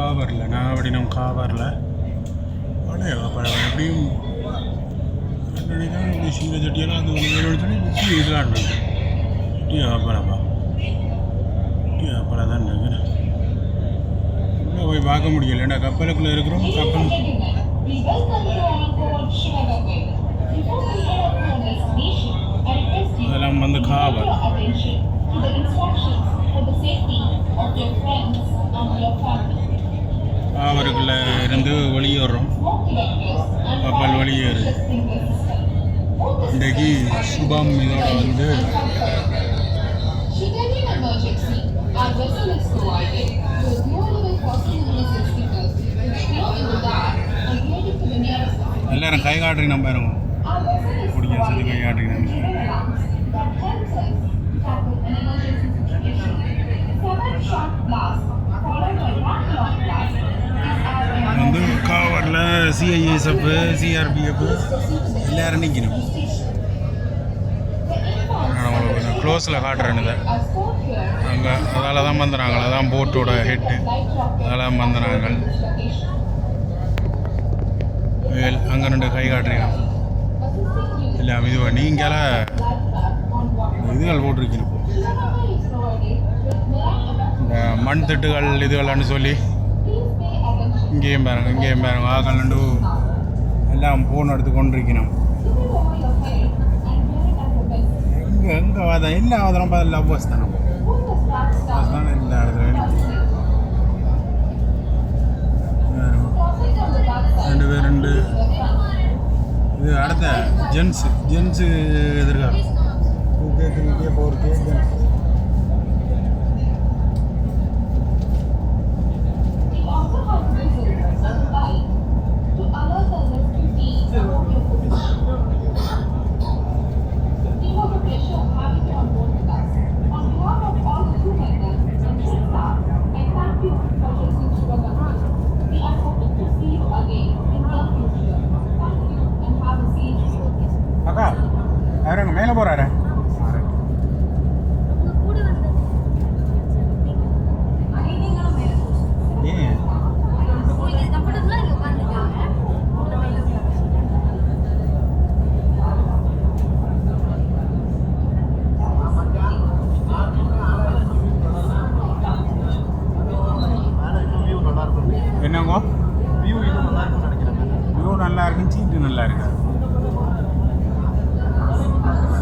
காவரில். நாகப்பட்டினம் காவரில். பழைய பழம் எப்படியும் நினைக்கிறேன் இப்படி சீர சட்டியெல்லாம் அது ஒன்று வேணும்னு சொல்லி இதெல்லாம் இருந்தது டீ ஆப்பலப்பா டீ ஆப்பலா தான் இருக்குன்னு உள்ளே போய் பார்க்க முடியல. ஏன்னா கப்பலுக்குள்ளே இருக்கிறோம். கப்பல் அதெல்லாம் வந்து காவல். அவருக்குள்ளே இருந்து வெளியேறும் கப்பல் வெளியேறு இன்றைக்கு சுபம் இதோட வந்து எல்லாரும் கை காட்டுறீங்க நம்ம பாருங்க பிடிக்கும் சொல்லி கை காட்டுறீங்க சிஐஎஸ்எஃப் சிஆர்பிஎஃப் எல்லாரும் நிற்கணும் நான் உங்களுக்கு க்ளோஸில் காட்டுறேன் இதை அங்கே அதால் தான் வந்தனாங்க அதான் போட்டோட ஹெட்டு அதால் தான் அதெல்லாம் வந்தனாங்க அங்கே ரெண்டு கை காட்டுறீங்க இல்லை இது நீங்கள இதுகள் போட்டிருக்கணும் இந்த மண் திட்டுகள் இதுகள்னு சொல்லி இங்கேயும் பாருங்க இங்கேயும் பாருங்க. ஆகலண்டு எல்லாம் ஃபோன் எடுத்து கொண்டிருக்கணும். எங்கே எங்கே வாதம் எல்லா வாதம் பார்த்து லவ் பஸ் தானே. Pull பஸ் தானே இடத்துல ரெண்டு பேர் ரெண்டு. இது அடுத்த ஜென்ஸு ஜென்ஸு எதிர்காலம். அவரு மேலே போகிறாரு என்னங்கோ? வியூ இன்னும் நல்லா இருக்கும்னு வியூ நல்லா இருக்குன்னு சீட்டு நல்லா இருக்கு. Thank you.